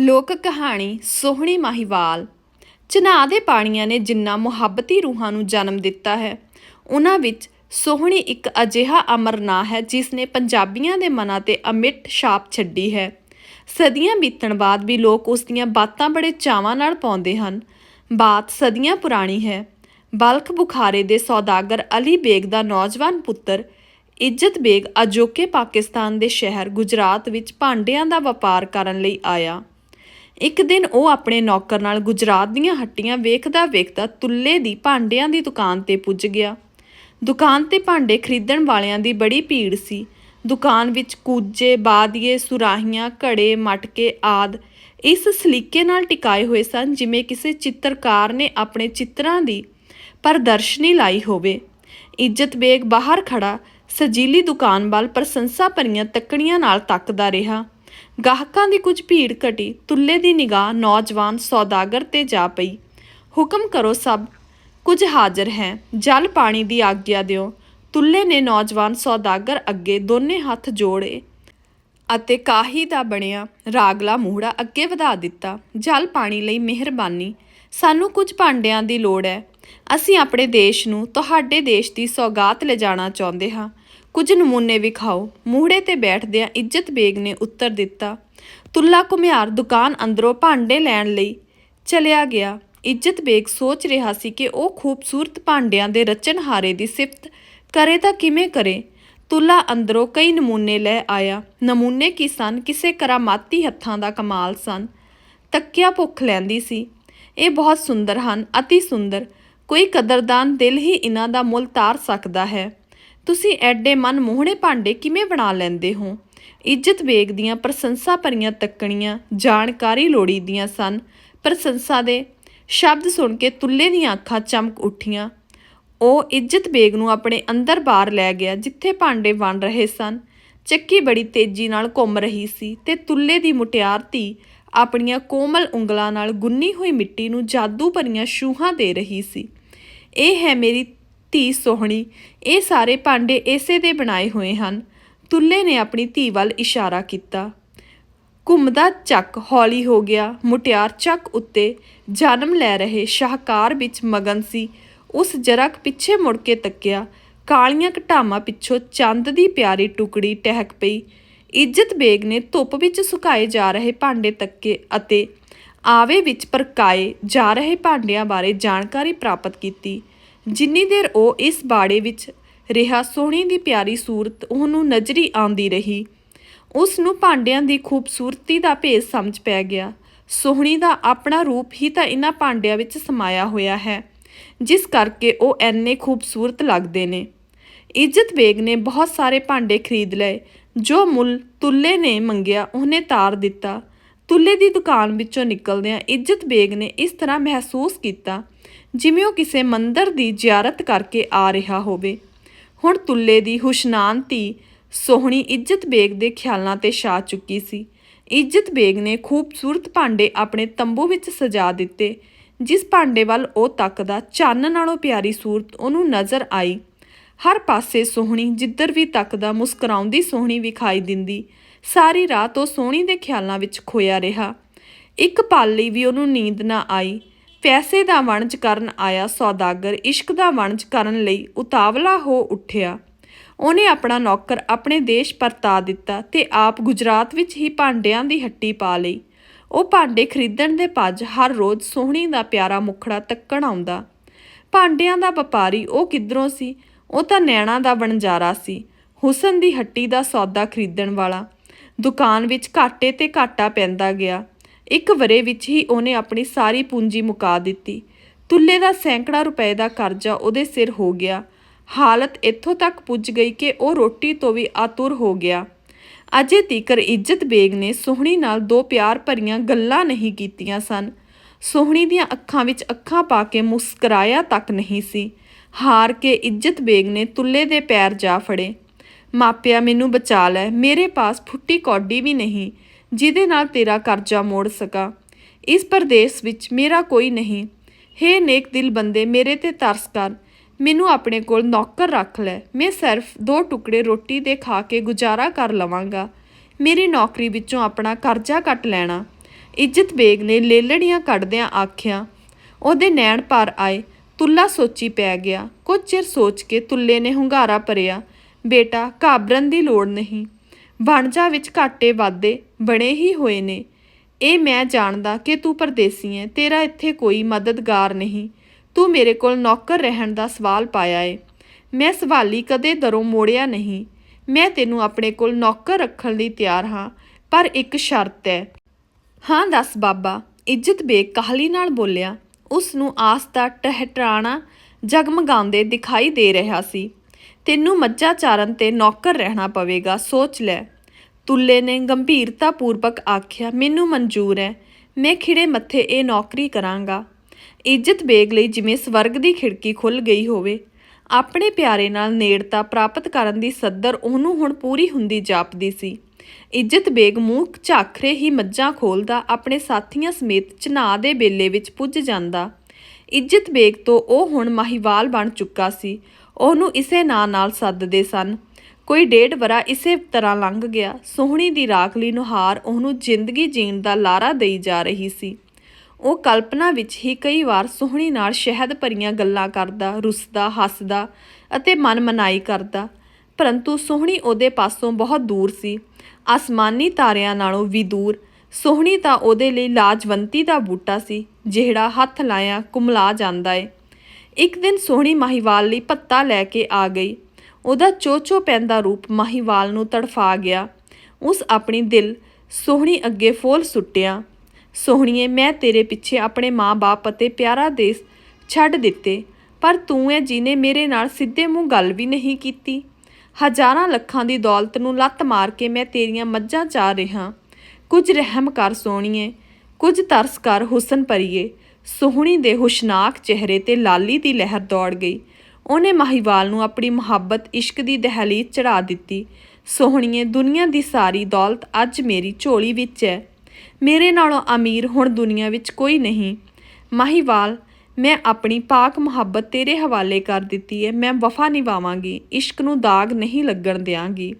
ਲੋਕ ਕਹਾਣੀ ਸੋਹਣੀ ਮਾਹੀਵਾਲ। ਚਨਾਹ ਦੇ ਪਾਣੀਆਂ ਨੇ ਜਿੰਨਾ ਮੁਹੱਬਤੀ ਰੂਹਾਂ ਨੂੰ ਜਨਮ ਦਿੱਤਾ ਹੈ। ਉਹਨਾਂ ਵਿੱਚ ਸੋਹਣੀ ਇੱਕ ਅਜਿਹਾ ਅਮਰ ਨਾਂ ਹੈ ਜਿਸ ਨੇ ਪੰਜਾਬੀਆਂ ਦੇ ਮਨਾਂ ਤੇ ਅਮਿੱਟ ਛਾਪ ਛੱਡੀ ਹੈ। ਸਦੀਆਂ ਬੀਤਣ ਬਾਅਦ ਵੀ ਲੋਕ ਉਸ ਦੀਆਂ ਬਾਤਾਂ ਬੜੇ ਚਾਵਾਂ ਨਾਲ ਪਾਉਂਦੇ ਹਨ। ਬਾਤ ਸਦੀਆਂ ਪੁਰਾਣੀ ਹੈ। ਬਲਖ ਬੁਖਾਰੇ ਦੇ ਸੌਦਾਗਰ ਅਲੀ ਬੇਗ ਦਾ ਨੌਜਵਾਨ ਪੁੱਤਰ ਇੱਜ਼ਤ ਬੇਗ ਅਜੋਕੇ ਪਾਕਿਸਤਾਨ ਦੇ ਸ਼ਹਿਰ ਗੁਜਰਾਤ ਵਿੱਚ ਭਾਂਡਿਆਂ ਦਾ ਵਪਾਰ ਕਰਨ ਲਈ ਆਇਆ। ਇੱਕ ਦਿਨ ਉਹ ਆਪਣੇ ਨੌਕਰ ਨਾਲ ਗੁਜਰਾਤ ਦੀਆਂ ਹੱਟੀਆਂ ਵੇਖਦਾ ਵੇਖਦਾ ਤੁੱਲੇ ਦੀ ਭਾਂਡਿਆਂ ਦੀ ਦੁਕਾਨ ਤੇ ਪੁੱਜ ਗਿਆ। ਦੁਕਾਨ ਤੇ ਭਾਂਡੇ ਖਰੀਦਣ ਵਾਲਿਆਂ ਦੀ ਬੜੀ ਭੀੜ ਸੀ। ਦੁਕਾਨ ਵਿੱਚ ਕੂਜੇ, ਬਾਦੀਏ, ਸੁਰਾਹੀਆਂ, ਘੜੇ, ਮਟਕੇ ਆਦ ਇਸ ਸਲੀਕੇ ਨਾਲ ਟਿਕਾਏ ਹੋਏ ਸਨ ਜਿਵੇਂ ਕਿਸੇ ਚਿੱਤਰਕਾਰ ਨੇ ਆਪਣੇ ਚਿੱਤਰਾਂ ਦੀ ਪ੍ਰਦਰਸ਼ਨੀ ਲਾਈ ਹੋਵੇ। ਇੱਜ਼ਤ ਬੇਗ ਬਾਹਰ ਖੜਾ ਸਜੀਲੀ ਦੁਕਾਨ ਵੱਲ ਪ੍ਰਸ਼ੰਸਾ ਭਰੀਆਂ ਤੱਕੜੀਆਂ ਨਾਲ ਤੱਕਦਾ ਰਿਹਾ। ਗਾਹਕਾਂ ਦੀ ਕੁਝ ਭੀੜ ਘਟੀ, ਤੁੱਲੇ ਦੀ ਨਿਗਾਹ ਨੌਜਵਾਨ ਸੌਦਾਗਰ ਤੇ ਜਾ ਪਈ। ਹੁਕਮ ਕਰੋ ਸਭ, ਕੁਝ ਹਾਜ਼ਰ ਹੈ, ਜਲ ਪਾਣੀ ਦੀ ਆਗਿਆ ਦਿਓ। ਤੁੱਲੇ ਨੇ ਨੌਜਵਾਨ ਸੌਦਾਗਰ ਅੱਗੇ ਦੋਨੇ ਹੱਥ ਜੋੜੇ ਅਤੇ ਕਾਹੀ ਦਾ ਬਣਿਆ ਰਾਗਲਾ ਮੂਹੜਾ ਅੱਗੇ ਵਧਾ ਦਿੱਤਾ। ਜਲ ਪਾਣੀ ਲਈ ਮਿਹਰਬਾਨੀ, ਸਾਨੂੰ ਕੁਝ ਭਾਂਡਿਆਂ ਦੀ ਲੋੜ ਹੈ। ਅਸੀਂ ਆਪਣੇ ਦੇਸ਼ ਨੂੰ, ਤੁਹਾਡੇ ਦੇਸ਼ ਦੀ ਸੌਗਾਤ ਲਿਜਾਣਾ ਚਾਹੁੰਦੇ ਹਾਂ। ਕੁਝ ਨਮੂਨੇ ਵਿਖਾਓ ਮੂਹੜੇ ਤੇ ਬੈਠਦਿਆਂ ਇੱਜ਼ਤ ਬੇਗ ਨੇ ਉੱਤਰ ਦਿੱਤਾ, ਤੁੱਲਾ ਘੁਮਿਆਰ ਦੁਕਾਨ ਅੰਦਰੋਂ ਭਾਂਡੇ ਲੈਣ ਲਈ ਚਲਿਆ ਗਿਆ। ਇੱਜ਼ਤ ਬੇਗ ਸੋਚ ਰਿਹਾ ਸੀ ਕਿ ਉਹ ਖੂਬਸੂਰਤ ਭਾਂਡਿਆਂ ਦੇ ਰਚਨਹਾਰੇ ਦੀ ਸਿਫਤ ਕਰੇ ਤਾਂ ਕਿਵੇਂ ਕਰੇ। ਤੁਲਾ ਅੰਦਰੋਂ ਕਈ ਨਮੂਨੇ ਲੈ ਆਇਆ। ਨਮੂਨੇ ਕੀ ਸਨ? ਕਿਸੇ ਕਰਾਮਾਤੀ ਹੱਥਾਂ ਦਾ ਕਮਾਲ ਸਨ। ਤੱਕਿਆ ਭੁੱਖ ਲੈਂਦੀ ਸੀ। ਇਹ ਬਹੁਤ ਸੁੰਦਰ ਹਨ, ਅਤੀ ਸੁੰਦਰ। ਕੋਈ ਕਦਰਦਾਨ ਦਿਲ ਹੀ ਇਹਨਾਂ ਦਾ ਮੁੱਲ ਤਾਰ ਸਕਦਾ ਹੈ। ਤੁਸੀਂ ਐਡੇ ਮਨ ਮੋਹਣੇ ਭਾਂਡੇ ਕਿਵੇਂ ਬਣਾ ਲੈਂਦੇ ਹੋ? ਇੱਜ਼ਤ ਬੇਗ ਦੀਆਂ ਪ੍ਰਸ਼ੰਸਾ ਭਰੀਆਂ ਤੱਕਣੀਆਂ, ਜਾਣਕਾਰੀ ਲੋੜੀਦੀਆਂ ਸਨ। ਪ੍ਰਸ਼ੰਸਾ ਦੇ ਸ਼ਬਦ ਸੁਣ ਕੇ ਤੁੱਲੇ ਦੀਆਂ ਅੱਖਾਂ ਚਮਕ ਉੱਠੀਆਂ। ਉਹ ਇੱਜ਼ਤ ਬੇਗ ਨੂੰ ਆਪਣੇ ਅੰਦਰ ਬਾਹਰ ਲੈ ਗਿਆ, ਜਿੱਥੇ ਭਾਂਡੇ ਬਣ ਰਹੇ ਸਨ। ਚੱਕੀ ਬੜੀ ਤੇਜ਼ੀ ਨਾਲ ਘੁੰਮ ਰਹੀ ਸੀ ਤੇ ਤੁੱਲੇ ਦੀ ਮੁਟਿਆਰ ਧੀ ਆਪਣੀਆਂ ਕੋਮਲ ਉਂਗਲਾਂ ਨਾਲ ਗੁੰਨੀ ਹੋਈ ਮਿੱਟੀ ਨੂੰ ਜਾਦੂ ਭਰੀਆਂ ਛੂਹਾਂ ਦੇ ਰਹੀ ਸੀ। ਇਹ ਹੈ ਮੇਰੀ ਧੀ ਸੋਹਣੀ, ਇਹ ਸਾਰੇ ਭਾਂਡੇ ਇਸੇ ਦੇ ਬਣਾਏ ਹੋਏ ਹਨ। ਤੁੱਲੇ ਨੇ ਆਪਣੀ ਧੀ ਵੱਲ ਇਸ਼ਾਰਾ ਕੀਤਾ। ਘੁੰਮਦਾ ਚੱਕ ਹੌਲੀ ਹੋ ਗਿਆ। ਮੁਟਿਆਰ ਚੱਕ ਉੱਤੇ ਜਨਮ ਲੈ ਰਹੇ ਸ਼ਾਹਕਾਰ ਵਿੱਚ ਮਗਨ ਸੀ। ਉਸ ਜਰਕ ਪਿੱਛੇ ਮੁੜ ਕੇ ਤੱਕਿਆ। ਕਾਲੀਆਂ ਘਟਾਵਾਂ ਪਿੱਛੋਂ ਚੰਦ ਦੀ ਪਿਆਰੀ ਟੁਕੜੀ ਟਹਿਕ ਪਈ। ਇੱਜ਼ਤ ਬੇਗ ਨੇ ਧੁੱਪ ਵਿੱਚ ਸੁਕਾਏ ਜਾ ਰਹੇ ਭਾਂਡੇ ਤੱਕੇ ਅਤੇ ਆਵੇ ਵਿੱਚ ਪਰਕਾਏ ਜਾ ਰਹੇ ਭਾਂਡਿਆਂ ਬਾਰੇ ਜਾਣਕਾਰੀ ਪ੍ਰਾਪਤ ਕੀਤੀ। ਜਿੰਨੀ ਦੇਰ ਉਹ ਇਸ ਬਾੜੇ ਵਿੱਚ ਰਿਹਾ, ਸੋਹਣੀ ਦੀ ਪਿਆਰੀ ਸੂਰਤ ਉਹਨੂੰ ਨਜ਼ਰੀ ਆਉਂਦੀ ਰਹੀ। ਉਸ ਨੂੰ ਭਾਂਡਿਆਂ ਦੀ ਖੂਬਸੂਰਤੀ ਦਾ ਭੇਸ ਸਮਝ ਪੈ ਗਿਆ। ਸੋਹਣੀ ਦਾ ਆਪਣਾ ਰੂਪ ਹੀ ਤਾਂ ਇਹਨਾਂ ਭਾਂਡਿਆਂ ਵਿੱਚ ਸਮਾਇਆ ਹੋਇਆ ਹੈ, ਜਿਸ ਕਰਕੇ ਉਹ ਐਨੇ ਖੂਬਸੂਰਤ ਲੱਗਦੇ ਨੇ। ਇੱਜ਼ਤ ਬੇਗ ਨੇ ਬਹੁਤ ਸਾਰੇ ਭਾਂਡੇ ਖਰੀਦ ਲਏ, ਜੋ ਮੁੱਲ ਤੁੱਲੇ ਨੇ ਮੰਗਿਆ, ਉਹਨੇ ਤਾਰ ਦਿੱਤਾ। ਤੁੱਲੇ ਦੀ ਦੁਕਾਨ ਵਿੱਚੋਂ ਨਿਕਲਦਿਆਂ ਇੱਜ਼ਤ ਬੇਗ ਨੇ ਇਸ ਤਰ੍ਹਾਂ ਮਹਿਸੂਸ ਕੀਤਾ ਜਿਵੇਂ ਉਹ ਕਿਸੇ ਮੰਦਰ ਦੀ ਜ਼ਿਆਰਤ ਕਰਕੇ ਆ ਰਿਹਾ ਹੋਵੇ। ਹੁਣ ਤੁੱਲੇ ਦੀ ਹੁਸ਼ਨਾਨ ਧੀ ਸੋਹਣੀ ਇੱਜ਼ਤ ਬੇਗ ਦੇ ਖਿਆਲਾਂ ਤੇ ਛਾ ਚੁੱਕੀ ਸੀ। ਇੱਜ਼ਤ ਬੇਗ ਨੇ ਖੂਬਸੂਰਤ ਭਾਂਡੇ ਆਪਣੇ ਤੰਬੂ ਵਿੱਚ ਸਜਾ ਦਿੱਤੇ, ਜਿਸ ਭਾਂਡੇ ਵੱਲ ਉਹ ਤੱਕਦਾ ਚੰਨ ਨਾਲੋਂ ਪਿਆਰੀ ਸੂਰਤ ਉਹਨੂੰ ਨਜ਼ਰ ਆਈ। ਹਰ ਪਾਸੇ ਸੋਹਣੀ, ਜਿੱਧਰ ਵੀ ਤੱਕਦਾ ਮੁਸਕਰਾਉਂਦੀ ਸੋਹਣੀ ਵਿਖਾਈ ਦਿੰਦੀ। ਸਾਰੀ ਰਾਤ ਉਹ ਸੋਹਣੀ ਦੇ ਖਿਆਲਾਂ ਵਿੱਚ ਖੋਇਆ ਰਿਹਾ। ਇੱਕ ਪਲ ਲਈ ਵੀ ਉਹਨੂੰ ਨੀਂਦ ਨਾ ਆਈ। ਪੈਸੇ ਦਾ ਵਣਜ ਕਰਨ ਆਇਆ ਸੌਦਾਗਰ, ਇਸ਼ਕ ਦਾ ਵਣਜ ਕਰਨ ਲਈ ਉਤਾਵਲਾ ਹੋ ਉੱਠਿਆ। ਉਹਨੇ ਆਪਣਾ ਨੌਕਰ ਆਪਣੇ ਦੇਸ਼ ਪਰਤਾ ਦਿੱਤਾ ਤੇ ਆਪ ਗੁਜਰਾਤ ਵਿੱਚ ਹੀ ਭਾਂਡਿਆਂ ਦੀ ਹੱਟੀ ਪਾ ਲਈ। ਉਹ ਭਾਂਡੇ ਖਰੀਦਣ ਦੇ ਭੱਜ ਹਰ ਰੋਜ਼ ਸੋਹਣੀ ਦਾ ਪਿਆਰਾ ਮੁਖੜਾ ਤੱਕਣ ਆਉਂਦਾ। ਭਾਂਡਿਆਂ ਦਾ ਵਪਾਰੀ ਉਹ ਕਿੱਧਰੋਂ ਸੀ? ਉਹ ਤਾਂ ਨੈਣਾ ਦਾ ਵਣਜਾਰਾ ਸੀ। ਹੁਸਨ ਦੀ ਹੱਟੀ ਦਾ ਸੌਦਾ ਖਰੀਦਣ ਵਾਲਾ। ਦੁਕਾਨ ਵਿੱਚ ਘਾਟੇ ਤੇ ਘਾਟਾ ਪੈਂਦਾ ਗਿਆ। ਇੱਕ ਵਰੇ ਵਿੱਚ ਹੀ ਉਹਨੇ ਆਪਣੀ ਸਾਰੀ ਪੂੰਜੀ ਮੁਕਾ ਦਿੱਤੀ। ਤੁੱਲੇ ਦਾ ਸੈਂਕੜਾ ਰੁਪਏ ਦਾ ਕਰਜ਼ਾ ਉਹਦੇ ਸਿਰ ਹੋ ਗਿਆ। ਹਾਲਤ ਇੱਥੋਂ ਤੱਕ ਪੁੱਜ ਗਈ ਕਿ ਉਹ ਰੋਟੀ ਤੋਂ ਵੀ ਆਤੁਰ ਹੋ ਗਿਆ। ਅਜੇ ਤੀਕਰ ਇੱਜ਼ਤ ਬੇਗ ਨੇ ਸੋਹਣੀ ਨਾਲ ਦੋ ਪਿਆਰ ਭਰੀਆਂ ਗੱਲਾਂ ਨਹੀਂ ਕੀਤੀਆਂ ਸਨ। ਸੋਹਣੀ ਦੀਆਂ ਅੱਖਾਂ ਵਿੱਚ ਅੱਖਾਂ ਪਾ ਕੇ ਮੁਸਕਰਾਇਆ ਤੱਕ ਨਹੀਂ ਸੀ। ਹਾਰ ਕੇ ਇੱਜ਼ਤ ਬੇਗ ਨੇ ਤੁੱਲੇ ਦੇ ਪੈਰ ਜਾ ਫੜੇ। ਮਾਪਿਆ, ਮੈਨੂੰ ਬਚਾ ਲੈ। ਮੇਰੇ ਪਾਸ ਫੁੱਟੀ ਕੌਡੀ ਵੀ ਨਹੀਂ। ਜਿਹਦੇ ਨਾਲ ਤੇਰਾ ਕਰਜ਼ਾ ਮੋੜ ਸਕਾਂ। ਇਸ ਪਰਦੇਸ ਵਿੱਚ ਮੇਰਾ ਕੋਈ ਨਹੀਂ। ਹੇ ਨੇਕ ਦਿਲ ਬੰਦੇ, ਮੇਰੇ ਤੇ ਤਰਸ ਕਰ। ਮੈਨੂੰ ਆਪਣੇ ਕੋਲ ਨੌਕਰ ਰੱਖ ਲੈ। ਮੈਂ ਸਿਰਫ ਦੋ ਟੁਕੜੇ ਰੋਟੀ ਦੇ ਖਾ ਕੇ ਗੁਜ਼ਾਰਾ ਕਰ ਲਵਾਂਗਾ। ਮੇਰੀ ਨੌਕਰੀ ਵਿੱਚੋਂ ਆਪਣਾ ਕਰਜ਼ਾ ਕੱਟ ਲੈਣਾ। ਇੱਜ਼ਤ ਬੇਗ ਨੇ ਲੇਲੜੀਆਂ ਕੱਢਦਿਆਂ ਆਖਿਆ, ਉਹਦੇ ਨੈਣ ਭਰ ਆਏ। ਤੁੱਲਾ ਸੋਚੀ ਪੈ ਗਿਆ। ਕੁਝ ਚਿਰ ਸੋਚ ਕੇ ਤੁੱਲੇ ਨੇ ਹੁੰਗਾਰਾ ਭਰਿਆ। ਬੇਟਾ, ਘਾਬਰਨ ਦੀ ਲੋੜ ਨਹੀਂ। ਵਣਜਾ ਵਿੱਚ ਘਾਟੇ ਵਾਧੇ। ਬਣੇ ਹੀ ਹੋਏ ਨੇ। ਇਹ ਮੈਂ ਜਾਣਦਾ ਕਿ ਤੂੰ ਪਰਦੇਸੀ ਹੈ ਤੇਰਾ ਇੱਥੇ ਕੋਈ ਮਦਦਗਾਰ ਨਹੀਂ। ਤੂੰ ਮੇਰੇ ਕੋਲ ਨੌਕਰ ਰਹਿਣ ਦਾ ਸਵਾਲ ਪਾਇਆ ਏ। ਮੈਂ ਸਵਾਲੀ ਕਦੇ ਦਰੋਂ ਮੋੜਿਆ ਨਹੀਂ। ਮੈਂ ਤੈਨੂੰ ਆਪਣੇ ਕੋਲ ਨੌਕਰ ਰੱਖਣ ਲਈ ਤਿਆਰ ਹਾਂ, ਪਰ ਇੱਕ ਸ਼ਰਤ ਹੈ ਹਾਂ, ਦੱਸ ਬਾਬਾ, ਇੱਜ਼ਤ ਬੇਗ ਕਾਹਲੀ ਨਾਲ ਬੋਲਿਆ। ਉਸ ਨੂੰ ਆਸ ਦਾ ਟਹਿਟਰਾਣਾ ਜਗਮਗਾਉਂਦੇ ਦਿਖਾਈ ਦੇ ਰਿਹਾ ਸੀ। ਤੈਨੂੰ ਮੱਝਾਂ ਚਾਰਨ ਤੇ ਨੌਕਰ ਰਹਿਣਾ ਪਵੇਗਾ, ਸੋਚ ਲੈ। ਤੁੱਲੇ ਨੇ ਗੰਭੀਰਤਾ ਪੂਰਵਕ ਆਖਿਆ, ਮੈਨੂੰ ਮਨਜ਼ੂਰ ਹੈ। ਮੈਂ ਖਿੜੇ ਮੱਥੇ ਇਹ ਨੌਕਰੀ ਕਰਾਂਗਾ। ਇੱਜ਼ਤ ਬੇਗ ਲਈ ਜਿਵੇਂ ਸਵਰਗ ਦੀ ਖਿੜਕੀ ਖੁੱਲ੍ਹ ਗਈ ਹੋਵੇ, ਆਪਣੇ ਪਿਆਰੇ ਨਾਲ ਨੇੜਤਾ ਪ੍ਰਾਪਤ ਕਰਨ ਦੀ ਸੱਦਰ ਉਹਨੂੰ ਹੁਣ ਪੂਰੀ ਹੁੰਦੀ ਜਾਪਦੀ ਸੀ। ਇੱਜ਼ਤ ਬੇਗ ਮੂੰਹ ਝਾਖਰੇ ਹੀ ਮੱਝਾਂ ਖੋਲ੍ਹਦਾ, ਆਪਣੇ ਸਾਥੀਆਂ ਸਮੇਤ ਚਨਾਹ ਦੇ ਬੇਲੇ ਵਿੱਚ ਪੁੱਜ ਜਾਂਦਾ। ਇੱਜ਼ਤ ਬੇਗ ਤੋਂ ਉਹ ਹੁਣ ਮਾਹੀਵਾਲ ਬਣ ਚੁੱਕਾ ਸੀ। ਉਹਨੂੰ ਇਸੇ ਨਾਂ ਨਾਲ ਸੱਦਦੇ ਸਨ। ਕੋਈ ਡੇਢ ਵਰਾ ਇਸੇ ਤਰ੍ਹਾਂ ਲੰਘ ਗਿਆ। ਸੋਹਣੀ ਦੀ ਰਾਖਲੀ ਨੁਹਾਰ ਉਹਨੂੰ ਜ਼ਿੰਦਗੀ ਜੀਣ ਦਾ ਲਾਰਾ ਦੇਈ ਜਾ ਰਹੀ ਸੀ। ਉਹ ਕਲਪਨਾ ਵਿੱਚ ਹੀ ਕਈ ਵਾਰ ਸੋਹਣੀ ਨਾਲ ਸ਼ਹਿਦ ਭਰੀਆਂ ਗੱਲਾਂ ਕਰਦਾ, ਰੁੱਸਦਾ, ਹੱਸਦਾ ਅਤੇ ਮਨ ਮਨਾਈ ਕਰਦਾ। ਪਰੰਤੂ ਸੋਹਣੀ ਉਹਦੇ ਪਾਸੋਂ ਬਹੁਤ ਦੂਰ ਸੀ। ਆਸਮਾਨੀ ਤਾਰਿਆਂ ਨਾਲੋਂ ਵੀ ਦੂਰ। ਸੋਹਣੀ ਤਾਂ ਉਹਦੇ ਲਈ ਲਾਜਵੰਤੀ ਦਾ ਬੂਟਾ ਸੀ, ਜਿਹੜਾ ਹੱਥ ਲਾਇਆ ਕੁਮਲਾ ਜਾਂਦਾ ਏ। ਇੱਕ ਦਿਨ ਸੋਹਣੀ ਮਾਹੀਵਾਲ ਲਈ ਪੱਤਾ ਲੈ ਕੇ ਆ ਗਈ। ਉਹਦਾ ਚੋਚੋ ਪੈਂਦਾ ਰੂਪ ਮਾਹੀਵਾਲ ਨੂੰ ਤੜਫਾ ਗਿਆ। ਉਸ ਆਪਣੀ ਦਿਲ ਸੋਹਣੀ ਅੱਗੇ ਫੋਲ ਸੁੱਟਿਆ। ਸੋਹਣੀਏ, ਮੈਂ ਤੇਰੇ ਪਿੱਛੇ ਆਪਣੇ ਮਾਂ-ਬਾਪ ਅਤੇ ਪਿਆਰਾ ਦੇਸ਼ ਛੱਡ ਦਿੱਤੇ, ਪਰ ਤੂੰ ਹੈ ਜਿਹਨੇ ਮੇਰੇ ਨਾਲ ਸਿੱਧੇ ਮੂੰਹ ਗੱਲ ਵੀ ਨਹੀਂ ਕੀਤੀ। ਹਜ਼ਾਰਾਂ ਲੱਖਾਂ ਦੀ ਦੌਲਤ ਨੂੰ ਲੱਤ ਮਾਰ ਕੇ ਮੈਂ ਤੇਰੀਆਂ ਮੱਝਾਂ ਚਾਹ ਰਿਹਾ। ਕੁਝ ਰਹਿਮ ਕਰ ਸੋਹਣੀਏ, ਕੁਝ ਤਰਸ ਕਰ ਹੁਸਨ ਭਰੀਏ। ਸੋਹਣੀ ਦੇ ਹੁਸ਼ਨਾਕ ਚਿਹਰੇ ਤੇ ਲਾਲੀ ਦੀ ਲਹਿਰ ਦੌੜ ਗਈ। ਉਹਨੇ ਮਾਹੀਵਾਲ ਨੂੰ ਆਪਣੀ ਮੁਹੱਬਤ ਇਸ਼ਕ ਦੀ ਦਹਲੀਜ਼ ਚੜਾ ਦਿੱਤੀ। ਸੋਹਣੀਏ, ਦੁਨੀਆ ਦੀ ਸਾਰੀ ਦੌਲਤ ਅੱਜ ਮੇਰੀ ਝੋਲੀ ਵਿੱਚ ਹੈ ਮੇਰੇ ਨਾਲੋਂ ਅਮੀਰ ਹੁਣ ਦੁਨੀਆ ਵਿੱਚ ਕੋਈ ਨਹੀਂ। ਮਾਹੀਵਾਲ, ਮੈਂ ਆਪਣੀ ਪਾਕ ਮੁਹੱਬਤ ਤੇਰੇ ਹਵਾਲੇ ਕਰ ਦਿੱਤੀ ਹੈ ਮੈਂ ਵਫਾ ਨਿਭਾਵਾਂਗੀ ਇਸ਼ਕ ਨੂੰ ਦਾਗ ਨਹੀਂ ਲੱਗਣ ਦਿਆਂਗੀ।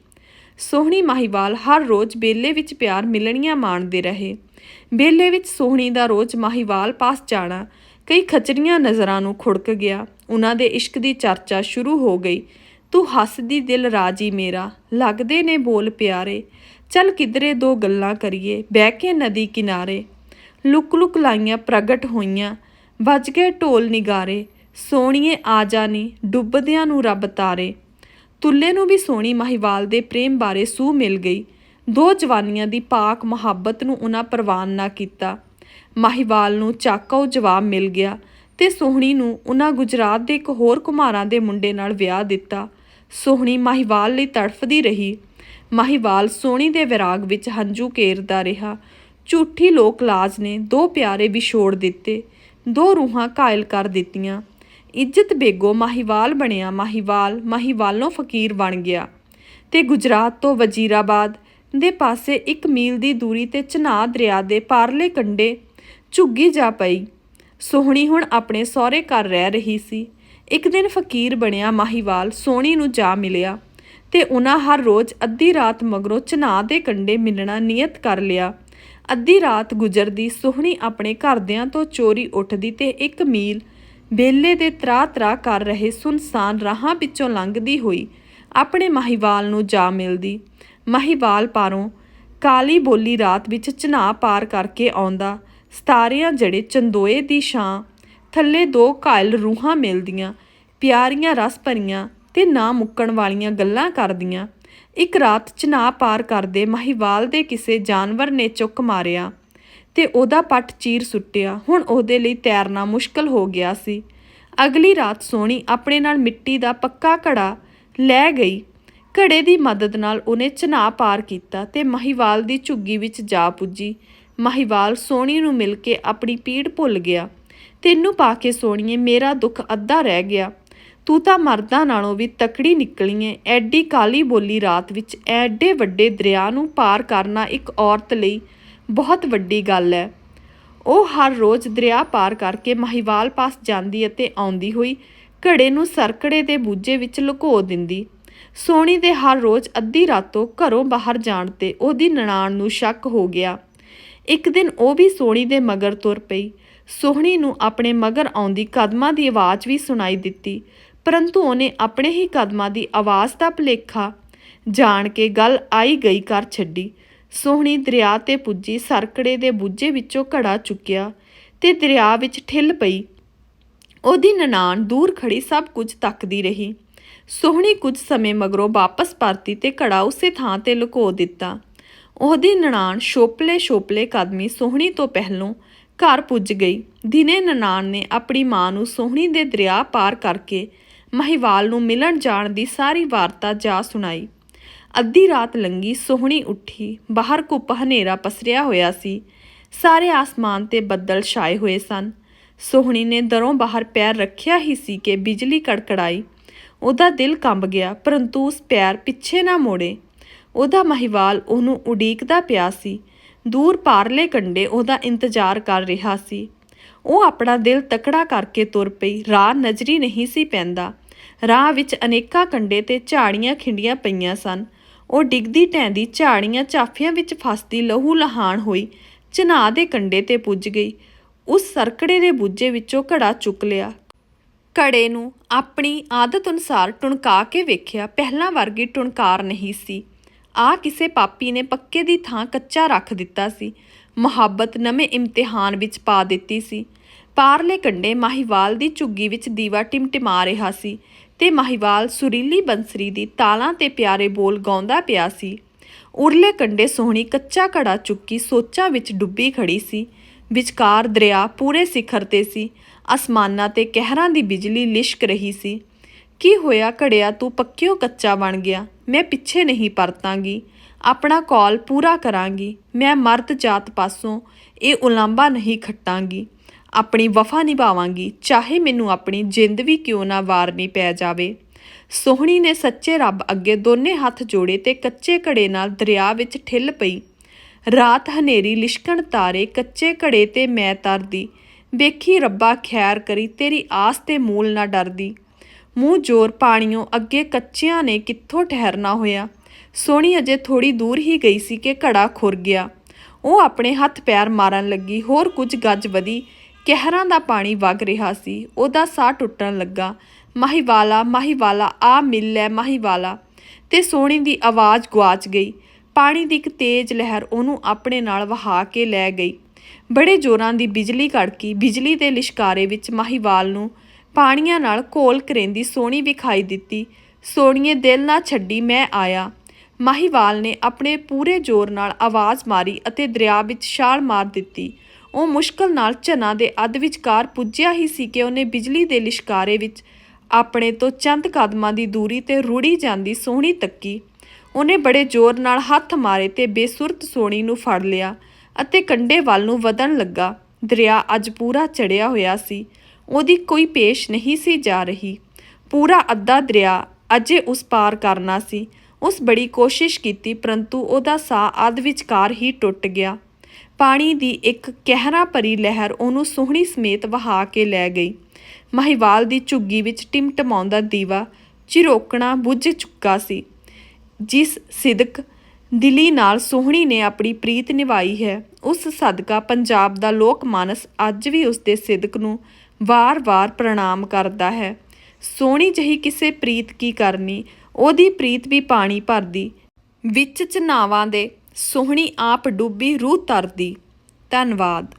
ਸੋਹਣੀ ਮਾਹੀਵਾਲ ਹਰ ਰੋਜ਼ ਬੇਲੇ ਵਿੱਚ ਪਿਆਰ ਮਿਲਣੀਆਂ ਮਾਣਦੇ ਰਹੇ। ਬੇਲੇ ਵਿੱਚ ਸੋਹਣੀ ਦਾ ਰੋਜ਼ ਮਾਹੀਵਾਲ ਪਾਸ ਜਾਣਾ, ਕਈ ਖਚਰੀਆਂ ਨਜ਼ਰਾਂ ਨੂੰ ਖੁੜਕ ਗਿਆ। ਉਹਨਾਂ ਦੇ ਇਸ਼ਕ ਦੀ ਚਰਚਾ ਸ਼ੁਰੂ ਹੋ ਗਈ। ਤੂੰ ਹੱਸਦੀ ਦਿਲ ਰਾਜੀ ਮੇਰਾ, ਲੱਗਦੇ ਨੇ ਬੋਲ ਪਿਆਰੇ। ਚੱਲ ਕਿਧਰੇ ਦੋ ਗੱਲਾਂ ਕਰੀਏ, ਬਹਿ ਕੇ ਨਦੀ ਕਿਨਾਰੇ। ਲੁਕ ਲੁਕ ਲਾਈਆਂ ਪ੍ਰਗਟ ਹੋਈਆਂ, ਵੱਜ ਗਏ ਢੋਲ ਨਿਗਾਰੇ। ਸੋਹਣੀਏ ਆ ਜਾਨੀ ਡੁੱਬਦਿਆਂ ਨੂੰ ਰੱਬ ਤਾਰੇ। ਤੁੱਲੇ ਨੂੰ ਵੀ ਸੋਹਣੀ ਮਾਹੀਵਾਲ ਦੇ ਪ੍ਰੇਮ ਬਾਰੇ ਸੂਹ ਮਿਲ ਗਈ। ਦੋ ਜਵਾਨੀਆਂ ਦੀ ਪਾਕ ਮੁਹੱਬਤ ਨੂੰ ਉਹਨਾਂ ਪ੍ਰਵਾਨ ਨਾ ਕੀਤਾ। ਮਾਹੀਵਾਲ ਨੂੰ ਚਾਕੋ ਜਵਾਬ ਮਿਲ ਗਿਆ। ਤੇ ਸੋਹਣੀ ਨੂੰ ਉਹਨਾਂ ਗੁਜਰਾਤ ਦੇ ਇੱਕ ਹੋਰ ਕੁਮਾਰਾਂ ਦੇ ਮੁੰਡੇ ਨਾਲ ਵਿਆਹ ਦਿੱਤਾ। ਸੋਹਣੀ ਮਾਹੀਵਾਲ ਲਈ ਤੜਫਦੀ ਰਹੀ। ਮਾਹੀਵਾਲ ਸੋਹਣੀ ਦੇ ਵਿਰਾਗ ਵਿੱਚ ਹੰਝੂ ਕੇਰਦਾ ਰਿਹਾ। ਝੂਠੀ ਲੋਕ ਲਾਜ ਨੇ ਦੋ ਪਿਆਰੇ ਵਿਛੋੜ ਦਿੱਤੇ। ਦੋ ਰੂਹਾਂ ਘਾਇਲ ਕਰ ਦਿੱਤੀਆਂ। ਇੱਜ਼ਤ ਬੇਗੋ ਮਾਹੀਵਾਲ ਬਣਿਆ। ਮਾਹੀਵਾਲ ਮਾਹੀਵਾਲੋਂ ਫਕੀਰ ਬਣ ਗਿਆ ਤੇ ਗੁਜਰਾਤ ਤੋਂ ਵਜ਼ੀਰਾਬਾਦ ਦੇ ਪਾਸੇ ਇੱਕ ਮੀਲ ਦੀ ਦੂਰੀ ਤੇ ਚਨਾਹ ਦਰਿਆ ਦੇ ਪਾਰਲੇ ਕੰਢੇ ਝੁੱਗੀ ਜਾ ਪਈ। ਸੋਹਣੀ ਹੁਣ ਆਪਣੇ ਸਹੁਰੇ ਘਰ ਰਹਿ ਰਹੀ ਸੀ। ਇੱਕ ਦਿਨ ਫਕੀਰ ਬਣਿਆ ਮਾਹੀਵਾਲ ਸੋਹਣੀ ਨੂੰ ਜਾ ਮਿਲਿਆ ਤੇ ਉਹਨਾਂ ਹਰ ਰੋਜ਼ ਅੱਧੀ ਰਾਤ ਮਗਰੋਂ ਚਨਾਹ ਦੇ ਕੰਢੇ ਮਿਲਣਾ ਨਿਯਤ ਕਰ ਲਿਆ। ਅੱਧੀ ਰਾਤ ਗੁਜ਼ਰਦੀ ਸੋਹਣੀ ਆਪਣੇ ਘਰਦਿਆਂ ਤੋਂ ਚੋਰੀ ਉੱਠਦੀ ਤੇ ਇੱਕ ਮੀਲ ਬੇਲੇ ਦੇ ਤਰਾ ਤਰਾ ਕਰ ਰਹੇ ਸੁਨਸਾਨ ਰਾਹਾਂ ਵਿੱਚੋਂ ਲੰਘਦੀ ਹੋਈ ਆਪਣੇ ਮਾਹੀਵਾਲ ਨੂੰ ਜਾ ਮਿਲਦੀ। ਮਾਹੀਵਾਲ ਪਾਰੋਂ ਕਾਲੀ ਬੋਲੀ ਰਾਤ ਵਿੱਚ ਚਨਾਹ ਪਾਰ ਕਰਕੇ ਆਉਂਦਾ। ਸਤਾਰਿਆਂ ਜੜੇ ਚੰਦੋਏ ਦੀ ਛਾਂ, ਥੱਲੇ ਦੋ ਘਾਇਲ ਰੂਹਾਂ ਮਿਲਦੀਆਂ, ਪਿਆਰੀਆਂ ਰਸ ਭਰੀਆਂ ਤੇ ਨਾ ਮੁੱਕਣ ਵਾਲੀਆਂ ਗੱਲਾਂ ਕਰਦੀਆਂ। ਇੱਕ ਰਾਤ ਚਨਾਹ ਪਾਰ ਕਰਦੇ ਮਾਹੀਵਾਲ ਦੇ ਕਿਸੇ ਜਾਨਵਰ ਨੇ ਚੁੱਕ ਮਾਰਿਆ ਤੇ ਉਹਦਾ ਪੱਟ ਚੀਰ ਸੁੱਟਿਆ। ਹੁਣ ਉਹਦੇ ਲਈ ਤੈਰਨਾ ਮੁਸ਼ਕਲ ਹੋ ਗਿਆ ਸੀ। ਅਗਲੀ ਰਾਤ ਸੋਹਣੀ ਆਪਣੇ ਨਾਲ ਮਿੱਟੀ ਦਾ ਪੱਕਾ ਘੜਾ ਲੈ ਗਈ। ਘੜੇ ਦੀ ਮਦਦ ਨਾਲ ਉਹਨੇ ਚਨਾਹ ਪਾਰ ਕੀਤਾ ਤੇ ਮਹੀਵਾਲ ਦੀ ਝੁੱਗੀ ਵਿੱਚ ਜਾ ਪੁੱਜੀ। ਮਹੀਵਾਲ ਸੋਹਣੀ ਨੂੰ ਮਿਲ ਕੇ ਆਪਣੀ ਪੀੜ ਭੁੱਲ ਗਿਆ। ਤੈਨੂੰ ਪਾ ਕੇ ਸੋਹਣੀਏ, ਮੇਰਾ ਦੁੱਖ ਅੱਧਾ ਰਹਿ ਗਿਆ। ਤੂੰ ਤਾਂ ਮਰਦਾਂ ਨਾਲੋਂ ਵੀ ਤਕੜੀ ਨਿਕਲੀਏ। ਐਡੀ ਕਾਲੀ ਬੋਲੀ ਰਾਤ ਵਿੱਚ ਐਡੇ ਵੱਡੇ ਦਰਿਆ ਨੂੰ ਪਾਰ ਕਰਨਾ ਇੱਕ ਔਰਤ ਲਈ ਬਹੁਤ ਵੱਡੀ ਗੱਲ ਹੈ ਉਹ ਹਰ ਰੋਜ਼ ਦਰਿਆ ਪਾਰ ਕਰਕੇ ਮਹੀਵਾਲ ਪਾਸ ਜਾਂਦੀ ਅਤੇ ਆਉਂਦੀ ਹੋਈ ਘੜੇ ਨੂੰ ਸਰਕੜੇ ਦੇ ਬੂਝੇ ਵਿੱਚ ਲੁਕੋ ਦਿੰਦੀ। ਸੋਹਣੀ ਦੇ ਹਰ ਰੋਜ਼ ਅੱਧੀ ਰਾਤੋਂ ਘਰੋਂ ਬਾਹਰ ਜਾਣ ਤੇ ਉਹਦੀ ਨਨਾਣ ਨੂੰ ਸ਼ੱਕ ਹੋ ਗਿਆ। ਇੱਕ ਦਿਨ ਉਹ ਵੀ ਸੋਹਣੀ ਦੇ ਮਗਰ ਤੁਰ ਪਈ। ਸੋਹਣੀ ਨੂੰ ਆਪਣੇ ਮਗਰ ਆਉਂਦੀ ਕਦਮਾਂ ਦੀ ਆਵਾਜ਼ ਵੀ ਸੁਣਾਈ ਦਿੱਤੀ। ਪਰੰਤੂ ਉਹਨੇ ਆਪਣੇ ਹੀ ਕਦਮਾਂ ਦੀ ਆਵਾਜ਼ ਦਾ ਭੁਲੇਖਾ ਜਾਣ ਕੇ ਗੱਲ ਆਈ ਗਈ ਕਰ ਛੱਡੀ। ਸੋਹਣੀ ਦਰਿਆ ਤੇ ਪੁੱਜੀ, ਸਰਕੜੇ ਦੇ ਬੁੱਝੇ ਵਿੱਚੋਂ ਘੜਾ ਚੁੱਕਿਆ ਤੇ ਦਰਿਆ ਵਿੱਚ ਠਿੱਲ ਪਈ। ਉਹਦੀ ਨਨਾਣ ਦੂਰ ਖੜੀ ਸਭ ਕੁਝ ਤੱਕਦੀ ਰਹੀ। ਸੋਹਣੀ ਕੁਝ ਸਮੇਂ ਮਗਰੋਂ ਵਾਪਸ ਪਰਤੀ ਤੇ ਘੜਾ ਉਸੇ ਥਾਂ ਤੇ ਲੁਕੋ ਦਿੱਤਾ। ਉਹਦੀ ਨਨਾਣ ਛੋਪਲੇ ਛੋਪਲੇ ਕਦਮੀ ਸੋਹਣੀ ਤੋਂ ਪਹਿਲੋਂ ਘਰ ਪੁੱਜ ਗਈ। ਦਿਨੇ ਨਨਾਣ ਨੇ ਆਪਣੀ ਮਾਂ ਨੂੰ ਸੋਹਣੀ ਦੇ ਦਰਿਆ ਪਾਰ ਕਰਕੇ ਮਹੀਵਾਲ ਨੂੰ ਮਿਲਣ ਜਾਣ ਦੀ ਸਾਰੀ ਵਾਰਤਾ ਜਾ ਸੁਣਾਈ। ਅੱਧੀ ਰਾਤ ਲੰਗੀ ਸੋਹਣੀ ਉੱਠੀ, ਬਾਹਰ ਘੁੱਪ ਹਨੇਰਾ ਪਸਰਿਆ ਹੋਇਆ ਸੀ। ਸਾਰੇ ਆਸਮਾਨ ਤੇ ਬੱਦਲ ਛਾਏ ਹੋਏ ਸਨ। ਸੋਹਣੀ ਨੇ ਦਰੋਂ ਬਾਹਰ ਪੈਰ ਰੱਖਿਆ ਹੀ ਸੀ ਕਿ ਬਿਜਲੀ ਕੜਕੜਾਈ। ਉਹਦਾ ਦਿਲ ਕੰਬ ਗਿਆ, ਪਰੰਤੂ ਉਸ ਪੈਰ ਪਿੱਛੇ ਨਾ ਮੋੜੇ। ਉਹਦਾ ਮਹੀਵਾਲ ਉਹਨੂੰ ਉਡੀਕਦਾ ਪਿਆ ਸੀ। ਦੂਰ ਪਾਰਲੇ ਕੰਡੇ ਉਹਦਾ ਇੰਤਜ਼ਾਰ ਕਰ ਰਿਹਾ ਸੀ। ਉਹ ਆਪਣਾ ਦਿਲ ਤਕੜਾ ਕਰਕੇ ਤੁਰ ਪਈ। ਰਾਹ ਨਜ਼ਰੀ ਨਹੀਂ ਸੀ ਪੈਂਦਾ। ਰਾਹ ਵਿੱਚ ਅਨੇਕਾਂ ਕੰਡੇ ਤੇ ਝਾੜੀਆਂ ਖਿੰਡੀਆਂ ਪਈਆਂ ਸਨ। ਉਹ ਡਿੱਗਦੀ ਟੈਂਦੀ ਝਾੜੀਆਂ ਚਾਫੀਆਂ ਵਿੱਚ ਫਸਦੀ ਲਹੂ ਲਹਾਨ ਹੋਈ ਚਨਾਹ ਦੇ ਕੰਡੇ ਤੇ ਪੁੱਜ ਗਈ। ਉਸ ਸਰਕੜੇ ਦੇ ਬੁੱਝੇ ਵਿੱਚੋਂ ਘੜਾ ਚੁੱਕ ਲਿਆ। ਘੜੇ ਨੂੰ ਆਪਣੀ ਆਦਤ ਅਨੁਸਾਰ ਟੁਣਕਾ ਕੇ ਵੇਖਿਆ। ਪਹਿਲਾਂ ਵਰਗੀ ਟੁਣਕਾਰ ਨਹੀਂ ਸੀ। ਆ ਕਿਸੇ ਪਾਪੀ ਨੇ ਪੱਕੇ ਦੀ ਥਾਂ ਕੱਚਾ ਰੱਖ ਦਿੱਤਾ ਸੀ। ਮੁਹੱਬਤ ਨਵੇਂ ਇਮਤਿਹਾਨ ਵਿੱਚ ਪਾ ਦਿੱਤੀ ਸੀ। ਪਾਰਲੇ ਕੰਡੇ ਮਾਹੀਵਾਲ ਦੀ ਝੁੱਗੀ ਵਿੱਚ ਦੀਵਾ ਟਿਮਟਿਮਾ ਰਿਹਾ ਸੀ ਤੇ ਮਾਹੀਵਾਲ ਸੁਰੀਲੀ ਬੰਸਰੀ ਦੀ ਤਾਲਾਂ ਤੇ ਪਿਆਰੇ ਬੋਲ ਗਾਉਂਦਾ ਪਿਆ ਸੀ। ਉਰਲੇ ਕੰਡੇ ਸੋਹਣੀ ਕੱਚਾ ਘੜਾ ਚੁੱਕੀ ਸੋਚਾਂ ਵਿੱਚ ਡੁੱਬੀ ਖੜੀ ਸੀ। ਵਿਚਕਾਰ ਦਰਿਆ ਪੂਰੇ ਸਿਖਰ ਤੇ ਸੀ। ਅਸਮਾਨਾਂ ਤੇ ਕਹਿਰਾਂ ਦੀ ਬਿਜਲੀ ਲਿਸ਼ਕ ਰਹੀ ਸੀ। ਕੀ ਹੋਇਆ ਘੜਿਆ, ਤੂੰ ਪੱਕਿਓ ਕੱਚਾ ਬਣ ਗਿਆ। ਮੈਂ ਪਿੱਛੇ ਨਹੀਂ ਪਰਤਾਂਗੀ। ਆਪਣਾ ਕੌਲ ਪੂਰਾ ਕਰਾਂਗੀ। ਮੈਂ ਮਰਦ ਜਾਤ ਪਾਸੋਂ ਇਹ ਉਲਾਂਭਾ ਨਹੀਂ ਖੱਟਾਂਗੀ। ਆਪਣੀ ਵਫਾ ਨਿਭਾਵਾਂਗੀ। ਚਾਹੇ ਮੈਨੂੰ ਆਪਣੀ ਜਿੰਦ ਵੀ ਕਿਉਂ ਨਾ ਵਾਰਨੀ ਪੈ ਜਾਵੇ। ਸੋਹਣੀ ਨੇ ਸੱਚੇ ਰੱਬ ਅੱਗੇ ਦੋਨੇ ਹੱਥ ਜੋੜੇ ਤੇ ਕੱਚੇ ਘੜੇ ਨਾਲ ਦਰਿਆ ਵਿੱਚ ਠਿੱਲ ਪਈ। ਰਾਤ ਹਨੇਰੀ ਲਿਸ਼ਕਣ ਤਾਰੇ ਕੱਚੇ ਘੜੇ ਤੇ ਮੈਂ ਤਰਦੀ। ਵੇਖੀ ਰੱਬਾ ਖੈਰ ਕਰੀ, ਤੇਰੀ ਆਸ ਤੇ ਮੂਲ ਨਾ ਡਰਦੀ। ਮੂੰਹ ਜੋਰ ਪਾਣੀਓ ਅੱਗੇ ਕੱਚਿਆਂ ਨੇ ਕਿੱਥੋਂ ਠਹਿਰਨਾ ਹੋਇਆ। ਸੋਹਣੀ ਅਜੇ ਥੋੜੀ ਦੂਰ ਹੀ ਗਈ ਸੀ ਕਿ ਘੜਾ ਖੁਰ ਗਿਆ। ਉਹ ਆਪਣੇ ਹੱਥ ਪੈਰ ਮਾਰਨ ਲੱਗੀ, ਹੋਰ ਕੁਝ ਗੱਜ ਵਧੀ। ਕਹਿਰਾਂ ਦਾ ਪਾਣੀ ਵਗ ਰਿਹਾ ਸੀ, ਉਹਦਾ ਸਾਹ ਟੁੱਟਣ ਲੱਗਾ। ਮਾਹੀਵਾਲਾ ਮਾਹੀਵਾਲਾ ਆ ਮਿਲ ਲੈ ਮਾਹੀਵਾਲਾ ਤੇ ਸੋਹਣੀ ਦੀ ਆਵਾਜ਼ ਗਵਾਚ ਗਈ। ਪਾਣੀ ਦੀ ਇੱਕ ਤੇਜ਼ ਲਹਿਰ ਉਹਨੂੰ ਆਪਣੇ ਨਾਲ ਵਹਾ ਕੇ ਲੈ ਗਈ। ਬੜੇ ਜ਼ੋਰਾਂ ਦੀ ਬਿਜਲੀ ਕੜਕੀ, ਬਿਜਲੀ ਦੇ ਲਿਸ਼ਕਾਰੇ ਵਿੱਚ ਮਾਹੀਵਾਲ ਨੂੰ ਪਾਣੀਆਂ ਨਾਲ ਘੋਲ ਕਰੇਂਦੀ ਸੋਹਣੀ ਵਿਖਾਈ ਦਿੱਤੀ। ਸੋਹਣੀਏ ਦਿਲ ਨਾ ਛੱਡੀ ਮੈਂ ਆਇਆ। ਮਾਹੀਵਾਲ ਨੇ ਆਪਣੇ ਪੂਰੇ ਜ਼ੋਰ ਨਾਲ ਆਵਾਜ਼ ਮਾਰੀ ਅਤੇ ਦਰਿਆ ਵਿੱਚ ਛਾਲ ਮਾਰ ਦਿੱਤੀ। ਉਹ ਮੁਸ਼ਕਲ ਨਾਲ ਝਨਾ ਦੇ ਅੱਧ ਵਿਚਕਾਰ ਪੁੱਜਿਆ ਹੀ ਸੀ ਕਿ ਉਹਨੇ ਬਿਜਲੀ ਦੇ ਲਿਸ਼ਕਾਰੇ ਵਿੱਚ ਆਪਣੇ ਤੋਂ ਚੰਦ ਕਦਮਾਂ ਦੀ ਦੂਰੀ ਤੇ ਰੁੜੀ ਜਾਂਦੀ ਸੋਹਣੀ ਤੱਕੀ। ਉਹਨੇ ਬੜੇ ਜ਼ੋਰ ਨਾਲ ਹੱਥ ਮਾਰੇ ਤੇ ਬੇਸੁਰਤ ਸੋਹਣੀ ਨੂੰ ਫੜ ਲਿਆ ਅਤੇ ਕੰਡੇ ਵੱਲ ਨੂੰ ਵਧਣ ਲੱਗਾ। ਦਰਿਆ ਅੱਜ ਪੂਰਾ ਚੜਿਆ ਹੋਇਆ ਸੀ। ਉਹਦੀ ਕੋਈ ਪੇਸ਼ ਨਹੀਂ ਸੀ ਜਾ ਰਹੀ। ਪੂਰਾ ਅੱਧਾ ਦਰਿਆ ਅਜੇ ਉਸ ਪਾਰ ਕਰਨਾ ਸੀ। ਉਸ ਬੜੀ ਕੋਸ਼ਿਸ਼ ਕੀਤੀ, ਪਰੰਤੂ ਉਹਦਾ ਸਾਹ ਅੱਧ ਵਿਚਕਾਰ ਹੀ ਟੁੱਟ ਗਿਆ। ਪਾਣੀ ਦੀ ਇੱਕ ਕਹਿਰਾ ਭਰੀ ਲਹਿਰ ਉਹਨੂੰ ਸੋਹਣੀ ਸਮੇਤ ਵਹਾ ਕੇ ਲੈ ਗਈ। ਮਹੀਵਾਲ ਦੀ ਝੁੱਗੀ ਵਿੱਚ ਟਿਮਟਮਾਉਂਦਾ ਦੀਵਾ ਚਿਰੋਕਣਾ ਬੁੱਝ ਚੁੱਕਾ ਸੀ। ਜਿਸ ਸਿਦਕ ਦਿਲੀ ਨਾਲ ਸੋਹਣੀ ਨੇ ਆਪਣੀ ਪ੍ਰੀਤ ਨਿਭਾਈ ਹੈ, ਉਸ ਸਦਕਾ ਪੰਜਾਬ ਦਾ ਲੋਕ ਮਾਨਸ ਅੱਜ ਵੀ ਉਸ ਦੇ ਸਿਦਕ ਨੂੰ ਵਾਰ-ਵਾਰ ਪ੍ਰਣਾਮ ਕਰਦਾ ਹੈ। ਸੋਹਣੀ ਜਹੀ ਕਿਸੇ ਪ੍ਰੀਤ ਕੀ ਕਰਨੀ, ਉਹਦੀ ਪ੍ਰੀਤ ਵੀ ਪਾਣੀ ਭਰਦੀ। ਵਿੱਚ ਚਨਾਵਾਂ ਦੇ ਸੋਹਣੀ ਆਪ ਡੁੱਬੀ ਰੂਹ ਤਰਦੀ। ਧੰਨਵਾਦ।